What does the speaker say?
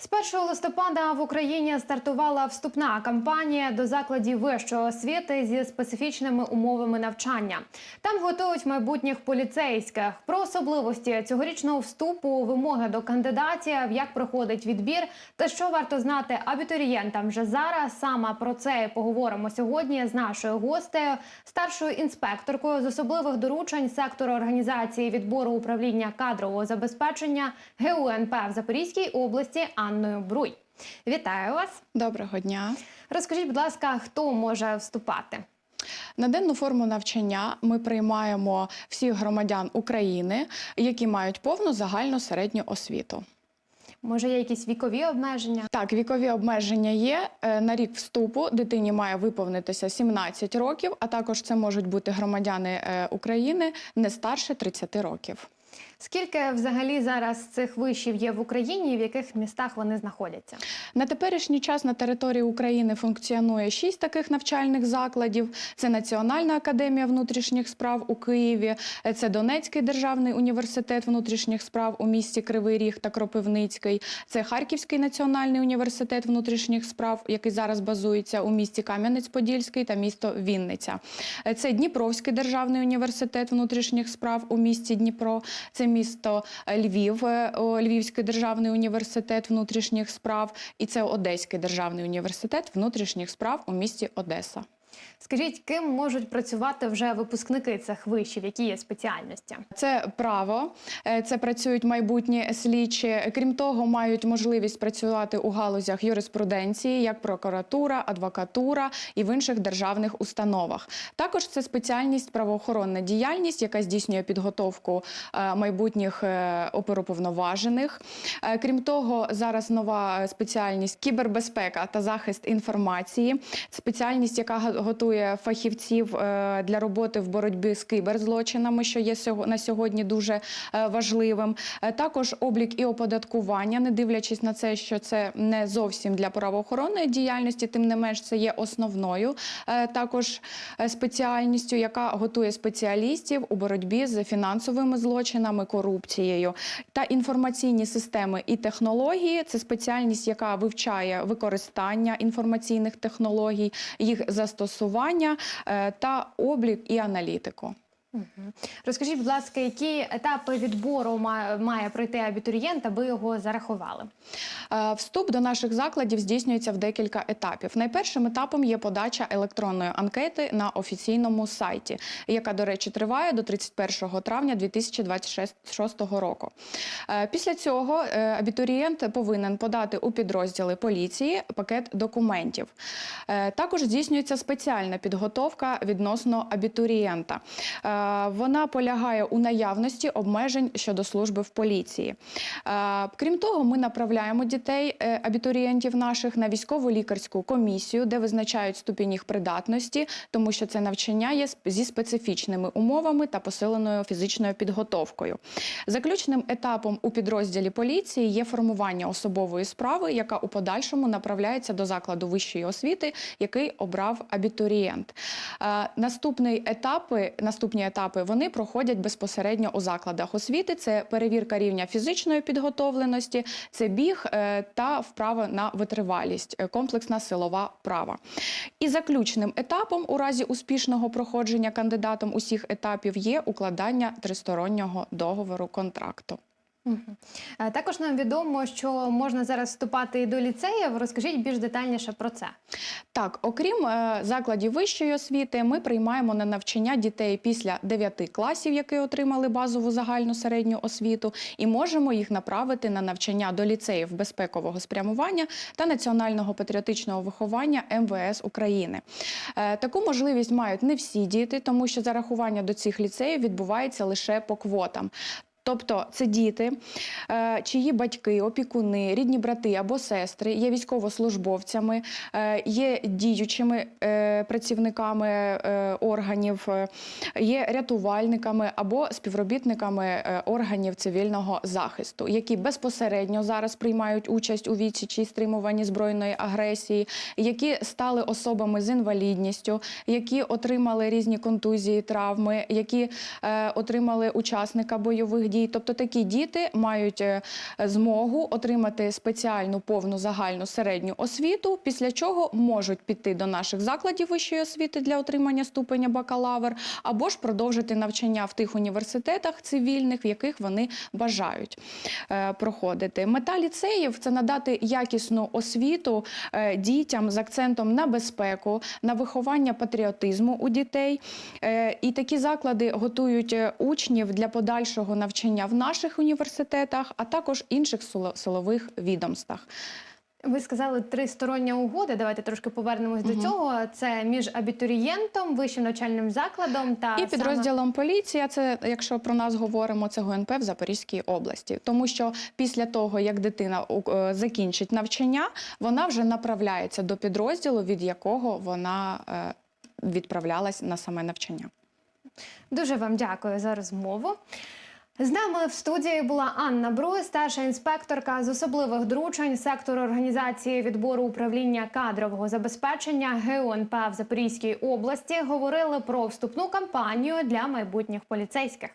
З 1 листопада в Україні стартувала вступна кампанія до закладів вищої освіти зі специфічними умовами навчання. Там готують майбутніх поліцейських. Про особливості цьогорічного вступу, вимоги до кандидатів, як проходить відбір та що варто знати абітурієнтам вже зараз. Саме про це поговоримо сьогодні з нашою гостею, старшою інспекторкою з особливих доручень сектору організації відбору управління кадрового забезпечення ГУНП в Запорізькій області Анною Бруй. Вітаю вас! Доброго дня. Розкажіть, будь ласка, хто може вступати? На денну форму навчання ми приймаємо всіх громадян України, які мають повну загальну середню освіту. Може, є якісь вікові обмеження? Так, вікові обмеження є. Е, На рік вступу дитині має виповнитися 17 років, а також це можуть бути громадяни е, України не старше 30 років. Скільки взагалі зараз цих вишів є в Україні і в яких містах вони знаходяться? На теперішній час на території України функціонує шість таких навчальних закладів: це Національна академія внутрішніх справ у Києві, це Донецький державний університет внутрішніх справ у місті Кривий Ріг та Кропивницький, це Харківський національний університет внутрішніх справ, який зараз базується у місті Кам'янець-Подільський та місто Вінниця. Це Дніпровський державний університет внутрішніх справ у місті Дніпро, це місто е, Львів, е, Львівський державний університет внутрішніх справ, і це Одеський державний університет внутрішніх справ у місті Одеса. Скажіть, ким можуть працювати вже випускники цих вишів, які є спеціальності? Це право, е, це працюють майбутні слідчі. Крім того, мають можливість працювати у галузях юриспруденції, як прокуратура, адвокатура і в інших державних установах. Також це спеціальність правоохоронна діяльність, яка здійснює підготовку е, майбутніх е, оперуповноважених. Крім того, зараз нова спеціальність кібербезпека та захист інформації. Спеціальність, яка готує фахівців е, для роботи в боротьбі з киберзлочинами, що є на сьогодні дуже е, важливим. Е, Також облік і оподаткування, не дивлячись на це, що це не зовсім для правоохоронної діяльності, тим не менш це є основною також спеціальністю, яка готує спеціалістів у боротьбі з фінансовими злочинами, корупцією та інформаційні системи і технології. Це спеціальність, яка вивчає використання інформаційних технологій, їх застосування е, та облік і аналітику. Розкажіть, будь ласка, які етапи відбору має, пройти абітурієнт, аби його зарахували? Е, Вступ до наших закладів здійснюється в декілька етапів. Найпершим етапом є подача електронної анкети на офіційному сайті, яка, до речі, триває до 31 травня 2026 року. Е, Після цього е, абітурієнт повинен подати у підрозділи поліції пакет документів. Також здійснюється спеціальна підготовка відносно абітурієнта. Е, Вона полягає у наявності обмежень щодо служби в поліції. Е, Крім того, ми направляємо дітей е, абітурієнтів наших на військову лікарську комісію, де визначають ступінь їх придатності, тому що це навчання є зі специфічними умовами та посиленою фізичною підготовкою. Заключним етапом у підрозділі поліції є формування особової справи, яка у подальшому направляється до закладу вищої освіти, який обрав абітурієнт. Наступний етапи, наступні етапи вони проходять безпосередньо у закладах освіти. Це перевірка рівня фізичної підготовленості, це біг е, та вправа на витривалість, е, комплексна силова права. І заключним етапом, у разі успішного проходження кандидатом усіх етапів, є укладання тристороннього договору контракту. Е, Також нам відомо, що можна зараз вступати і до ліцеїв. Розкажіть більш детальніше про це. Так, окрім е, закладів вищої освіти, ми приймаємо на навчання дітей після 9 класів, які отримали базову загальну середню освіту, і можемо їх направити на навчання до ліцеїв безпекового спрямування та національного патріотичного виховання МВС України. Е, Таку можливість мають не всі діти, тому що зарахування до цих ліцеїв відбувається лише по квотам. Тобто це діти, е, чиї батьки, опікуни, рідні брати або сестри є військовослужбовцями, е, є діючими е, працівниками органів, є рятувальниками або співробітниками органів цивільного захисту, які безпосередньо зараз приймають участь у відсічі стримуванні збройної агресії, які стали особами з інвалідністю, які отримали різні контузії, травми, які отримали учасника бойових дій дій. Тобто такі діти мають е, змогу отримати спеціальну повну загальну середню освіту, після чого можуть піти до наших закладів вищої освіти для отримання ступеня бакалавр, або ж продовжити навчання в тих університетах цивільних, в яких вони бажають е, проходити. Мета ліцеїв це надати якісну освіту е, дітям з акцентом на безпеку, на виховання патріотизму у дітей. І такі заклади готують учнів для подальшого навчання в наших університетах, а також інших силових відомствах. Ви сказали тристороння угода. Давайте трошки повернемось до цього. Це між абітурієнтом, вищим навчальним закладом та І саме- підрозділом поліція, це якщо про нас говоримо, це ГУНП в Запорізькій області. Тому що після того, як дитина е, закінчить навчання, вона вже направляється до підрозділу, від якого вона е, відправлялась на саме навчання. Дуже вам дякую за розмову. З нами в студії була Анна Бруй, старша інспекторка з особливих дручень сектору організації відбору управління кадрового забезпечення ГУНП в Запорізькій області. Говорили про вступну кампанію для майбутніх поліцейських.